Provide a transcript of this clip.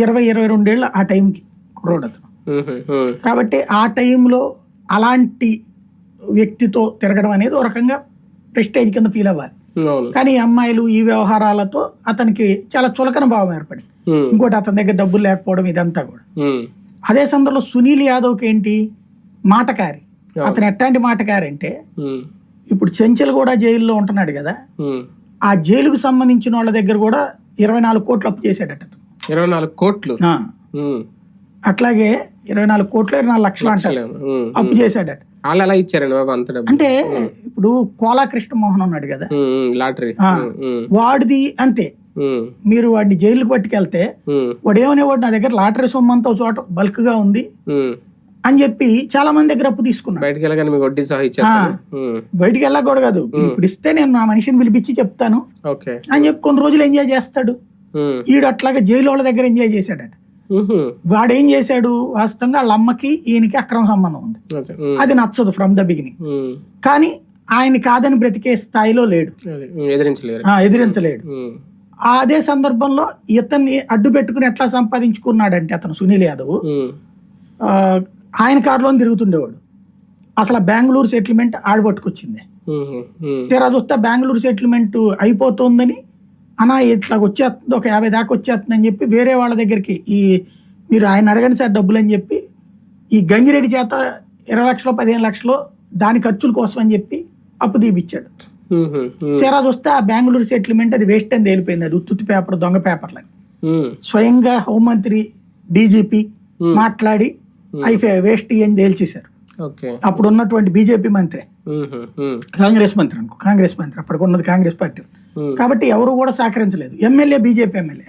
ఇరవై ఇరవై రెండేళ్ళు ఆ టైంకి కుర్రోడు అతను కాబట్టి ఆ టైంలో అలాంటి వ్యక్తితో తిరగడం అనేది ఒక రకంగా ప్రెస్టేజ్ కింద ఫీల్ అవ్వాలి. కానీ అమ్మాయిలు ఈ వ్యవహారాలతో అతనికి చాలా చులకన భావం ఏర్పడింది. ఇంకోటి అతని దగ్గర డబ్బులు లేకపోవడం ఇదంతా కూడా. అదే సందర్భంలో సునీల్ యాదవ్కి ఏంటి? మాటకారి. అతను ఎట్లాంటి మాటకారి అంటే ఇప్పుడు చెంచల్ కూడా జైల్లో ఉంటున్నాడు కదా. ఆ జైలుకు సంబంధించిన వాళ్ళ దగ్గర కూడా ఇరవై నాలుగు కోట్లు అప్పు చేశాడట అతను. ఇరవై నాలుగు కోట్లు. అట్లాగే ఇరవై నాలుగు కోట్లు ఇరవై నాలుగు లక్షలు అంటారు ఉమ్, అప్పు చేశాడట. వాళ్ళు ఎలా ఇచ్చారండి బాబు అంత అంటే ఇప్పుడు కోలా కృష్ణమోహన్ ఉన్నాడు కదా. లాటరీ. వాడిది అంతే. మీరు వాడిని జైలుకి పట్టుకెళ్తే వాడు ఏమనేవాడు నా దగ్గర లాటరీ సొమ్ము అంతా చోట బల్క్గా ఉంది. అని చెప్పి చాలా మంది దగ్గర అప్పు తీసుకున్నాడు బయటికి వెళ్ళగానే మీకు వడ్డీ సహా బయటికి వెళ్ళకూడదు. ఇప్పుడు ఇస్తే నేను నా మనిషిని పిలిపించి చెప్తాను ఓకే. అని చెప్పి కొన్ని రోజులు ఎంజాయ్ చేస్తాడు. ఈడు అట్లాగే జైలు వాళ్ళ దగ్గర ఎంజాయ్ చేశాడట. వాడు ఏం చేశాడు? వాస్తవంగా వాళ్ళ అమ్మకి ఈయనకి అక్రమ సంబంధం ఉంది. అదే, నచ్చదు ఫ్రమ్ ద బిగినింగ్ కానీ ఆయన కాదని బ్రతికే స్థాయిలో లేడు. ఎదిరించలేడు. అదే సందర్భంలో ఇతన్ని అడ్డు పెట్టుకుని ఎట్లా సంపాదించుకున్నాడంటే అతను సునీల్ యాదవ్. ఆయన కారులో తిరుగుతుండేవాడు. అసలు బెంగళూరు సెటిల్మెంట్ ఆడబట్టుకొచ్చింది. తీరా చూస్తే బెంగళూరు సెటిల్మెంట్ అయిపోతుందని అనా ఇట్లా వచ్చేస్తుంది ఒక యాభై దాకా వచ్చేస్తుందని చెప్పి వేరే వాళ్ళ దగ్గరికి ఈ మీరు ఆయన అడగండి సార్ డబ్బులు అని చెప్పి ఈ గంగిరెడ్డి చేత ఇరవై లక్షలు పదిహేను లక్షలు దాని ఖర్చుల కోసం అని చెప్పి అప్పు తీపిచ్చాడు. తీరా చూస్తే ఆ బెంగళూరు సెటిల్మెంట్ అది వేస్ట్ అని తేలిపోయింది అది ఉత్తుత్తి పేపర్ దొంగ పేపర్లని స్వయంగా హోంమంత్రి డీజీపీ మాట్లాడి అవి వేస్ట్ అని తేల్చేశారు. అప్పుడు ఉన్నటువంటి బీజేపీ మంత్రి. కాంగ్రెస్ మంత్రి అనుకో. కాంగ్రెస్ మంత్రి. అప్పటికి ఉన్నది కాంగ్రెస్ పార్టీ. కాబట్టి ఎవరు కూడా సహకరించలేదు. MLA BJP MLA.